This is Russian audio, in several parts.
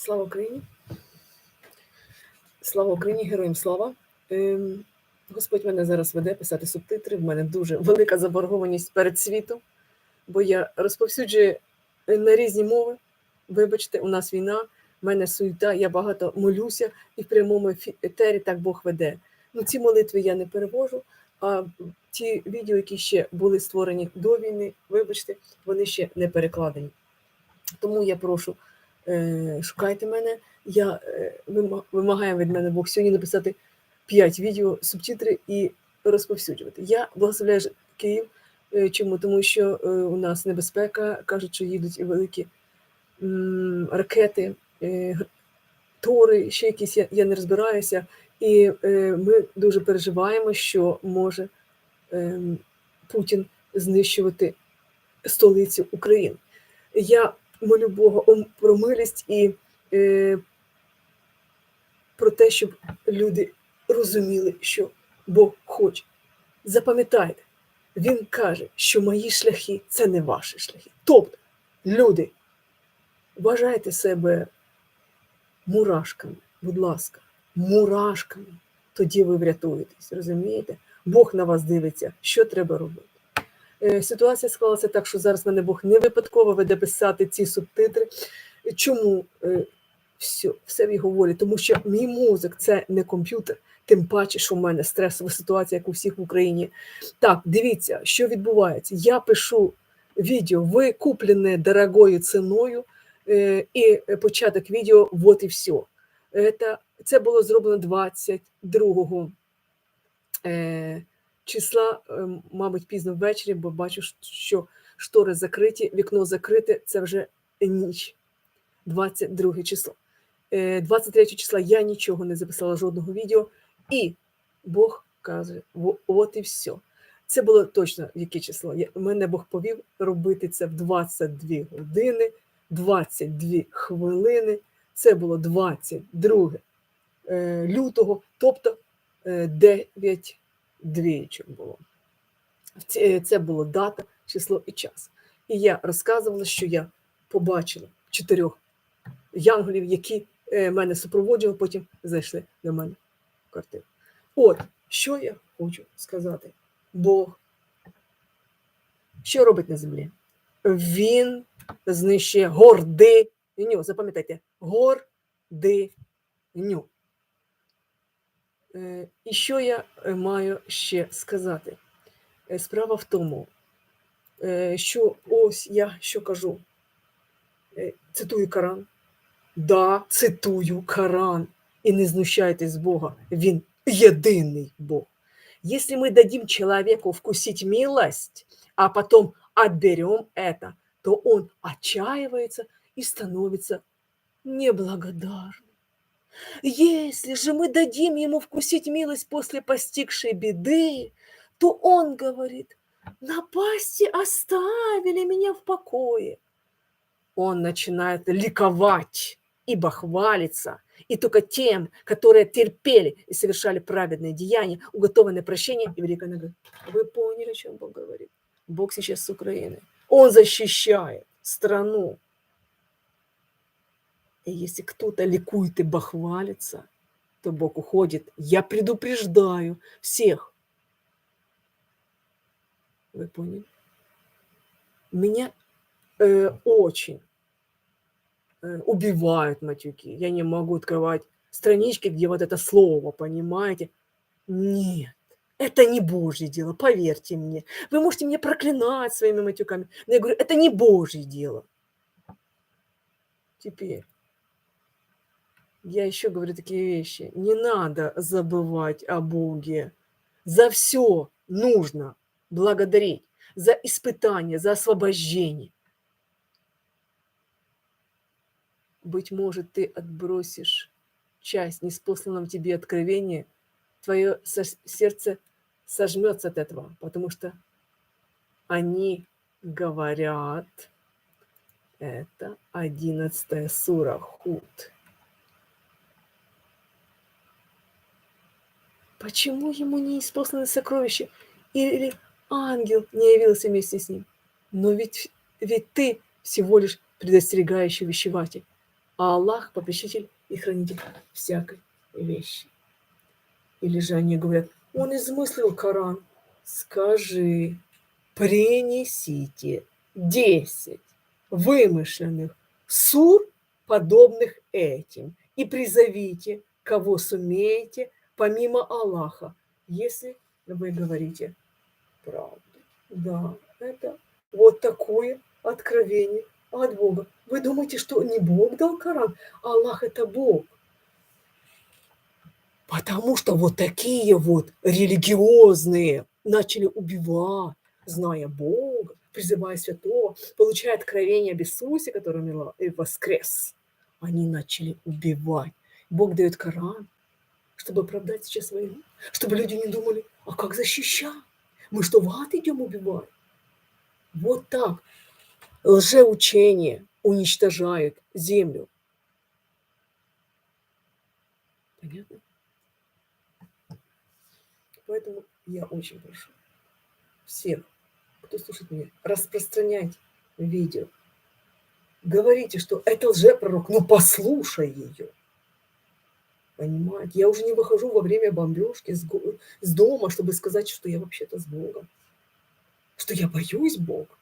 Слава Україні! Слава Україні! Героям слава! Ем, Господь мене зараз веде писати субтитри. В мене дуже велика заборгованість перед світом, бо я розповсюджую на різні мови. Вибачте, у нас війна, в мене суєта, я багато молюся і в прямому етері так Бог веде. Ну, ці молитви я не перевожу, а ті відео, які ще були створені до війни, вибачте, вони ще не перекладені. Тому я прошу, шукайте мене. Я е, вимагаю від мене Бог сьогодні написати 5 відео, субтитри і розповсюджувати. Я благословляю Київ. Е, Чому? Тому що е, у нас небезпека, кажуть, що їдуть великі ракети, е, тори, ще якісь, я, я не розбираюся. І е, ми дуже переживаємо, що може ем, Путін знищувати столицю України. Я молю Бога про милість і е, про те, щоб люди розуміли, що Бог хоче. Запам'ятайте, Він каже, що мої шляхи це не ваші шляхи. Тобто, люди, вважайте себе мурашками, будь ласка, мурашками. Тоді ви врятуєтесь, розумієте? Бог на вас дивиться, що треба робити. Е, Ситуація склалася так, що зараз мене Бог не випадково веде писати ці субтитри. Чому Е, все, все в його волі? Тому що мій мозок це не комп'ютер, тим паче, що в мене стресова ситуація, як у всіх в Україні. Так, дивіться, що відбувається. Я пишу відео, ви куплене дорогою ціною, е, і початок відео, вот і все. Це було зроблено 22 е, числа, е, мабуть, пізно ввечері, бо бачу, що штори закриті, вікно закрите, це вже ніч. 22 число. Е, 23 числа я нічого не записала, жодного відео, і Бог каже: от і все. Це було точно в яке число. Мене Бог повів робити це в 22 години, 22 хвилини. Це було 22 е, лютого, тобто е, 9 двічок було. Е, Це було дата, число і час. І я розказувала, що я побачила чотирьох янголів, які е, мене супроводжували, потім зайшли до мене в квартиру. От, що я хочу сказати. Бог що робить на землі? Він знищує гординю. Запам'ятайте, гординю. Е, І що я е, маю ще сказати? Е, Справа в тому, е, що ось я що кажу. Е, Цитую Коран. Да, цитую Коран. І не знущайтесь з Бога. Він єдиний Бог. Если мы дадим человеку вкусить милость, а потом отберем это, то он отчаивается и становится неблагодарным. Если же мы дадим ему вкусить милость после постигшей беды, то он говорит, напасти оставили меня в покое. Он начинает ликовать, ибо хвалится, и только тем, которые терпели и совершали праведные деяния, уготованное прощение и великая награда. Вы поняли, о чем Бог говорит? Бог сейчас с Украины. Он защищает страну. И если кто-то ликует и бахвалится, то Бог уходит. Я предупреждаю всех. Вы поняли? Меня э, очень э, убивают матюки. Я не могу открывать странички, где вот это слово, понимаете? Нет, это не Божье дело, поверьте мне. Вы можете меня проклинать своими матюками, но я говорю, это не Божье дело. Теперь я еще говорю такие вещи. Не надо забывать о Боге. За все нужно благодарить. За испытание, за освобождение. Быть может, ты отбросишь часть неспосланном тебе откровения, твое сердце сожмется от этого, потому что они говорят, это 11 сура Худ. Почему ему не испосланы сокровища? Или ангел не явился вместе с ним? Но ведь, ведь ты всего лишь предостерегающий вещеватель. а Аллах попечитель и хранитель всякой вещи. Или же они говорят, он измыслил Коран. Скажи, принесите 10 вымышленных сур, подобных этим, и призовите, кого сумеете, помимо Аллаха, если вы говорите правду. Да, это вот такое откровение от Бога. Вы думаете, что не Бог дал Коран? Аллах – это Бог. Потому что вот такие вот религиозные начали убивать, зная Бога, призывая святого, получая откровение об Иисусе, который воскрес. Они начали убивать. Бог дает Коран, чтобы оправдать сейчас войну, чтобы люди не думали, а как защищать? Мы что, в ад идем убивать? Вот так лжеучение уничтожает землю. Понятно? Поэтому я очень прошу всех, кто слушает меня, распространять видео. Говорите, что это лжепророк, но послушай ее. Понимаете? Я уже не выхожу во время бомбежки с, с дома, чтобы сказать, что я вообще-то с Богом. Что я боюсь Бога.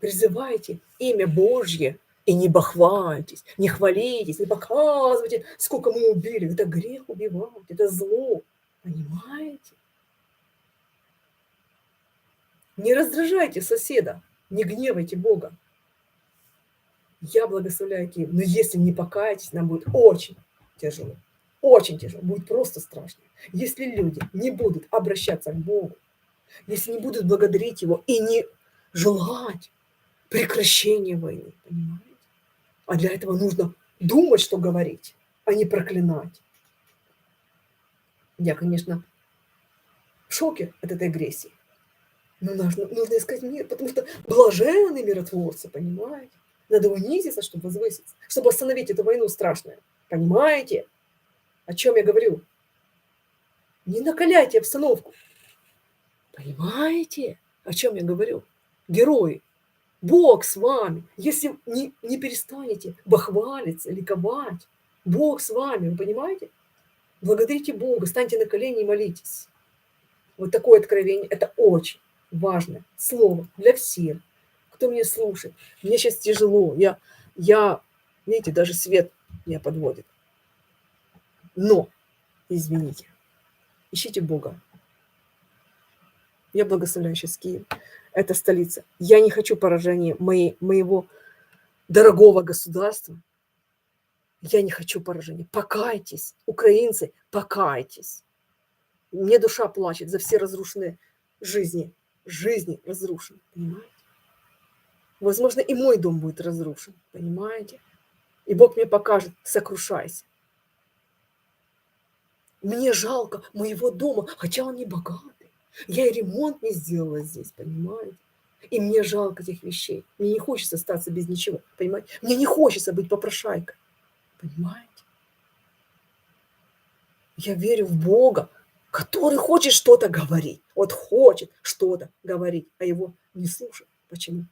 Призывайте имя Божье и не бахвайтесь, не хвалитесь, не показывайте, сколько мы убили. Это грех убивать, это зло. Понимаете? Не раздражайте соседа, не гневайте Бога. Я благословляю Киев, но если не покаетесь, нам будет очень тяжело. Очень тяжело, будет просто страшно. Если люди не будут обращаться к Богу, если не будут благодарить Его и не желать прекращения войны, понимаете? А для этого нужно думать, что говорить, а не проклинать. Я, конечно, в шоке от этой агрессии. Но нужно, нужно искать мир, потому что блаженные миротворцы, понимаете? Надо унизиться, чтобы возвыситься, чтобы остановить эту войну страшную. Понимаете? О чем я говорю? Не накаляйте обстановку. Понимаете, о чем я говорю? Герои, Бог с вами. Если не, не перестанете бахвалиться, ликовать, Бог с вами, вы понимаете? Благодарите Бога, станьте на колени и молитесь. Вот такое откровение, это очень важное слово для всех, кто меня слушает. Мне сейчас тяжело, я, я, видите, даже свет меня подводит. Но, извините, ищите Бога. Я благословляю сейчас Киев. Это столица. Я не хочу поражения моей, моего дорогого государства. Я не хочу поражения. Покайтесь, украинцы, покайтесь. Мне душа плачет за все разрушенные жизни. Жизни разрушены, понимаете? Возможно, и мой дом будет разрушен, понимаете? И Бог мне покажет, сокрушайся. Мне жалко моего дома, хотя он не богатый. Я и ремонт не сделала здесь, понимаете? И мне жалко этих вещей. Мне не хочется остаться без ничего, понимаете? Мне не хочется быть попрошайкой, понимаете? Я верю в Бога, который хочет что-то говорить. Вот хочет что-то говорить, а его не слушает. Почему?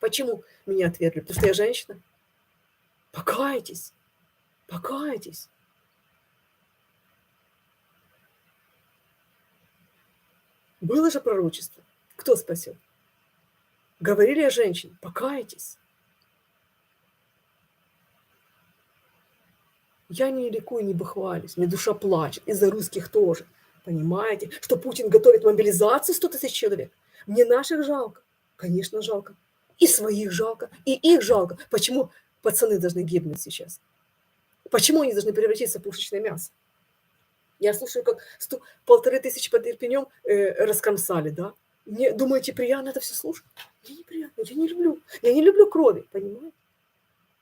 Почему меня отвергли? Потому что я женщина? Покайтесь, покайтесь. Было же пророчество. Кто спасет? Говорили о женщине. Покайтесь. Я не ликую, не бахвалюсь. Мне душа плачет. Из-за русских тоже. Понимаете, что Путин готовит мобилизацию 100 тысяч человек? Мне наших жалко. Конечно, жалко. И своих жалко, и их жалко. Почему пацаны должны гибнуть сейчас? Почему они должны превратиться в пушечное мясо? Я слушаю, как сто, полторы тысячи под Ирпенем э, раскромсали, да? Мне, думаете, приятно это все слушать? Мне неприятно, я не люблю. Я не люблю крови, понимаете?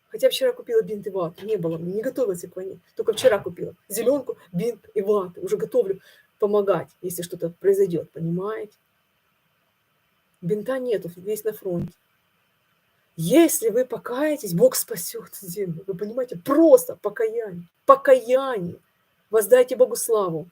Хотя вчера купила бинт и вату. Не было, не готовилась к войне. Только вчера купила. Зеленку, бинт и вату. Уже готовлю помогать, если что-то произойдет, понимаете? Бинта нету, весь на фронте. Если вы покаетесь, Бог спасет землю. Вы понимаете? Просто покаяние. Покаяние. Воздайте Богу славу.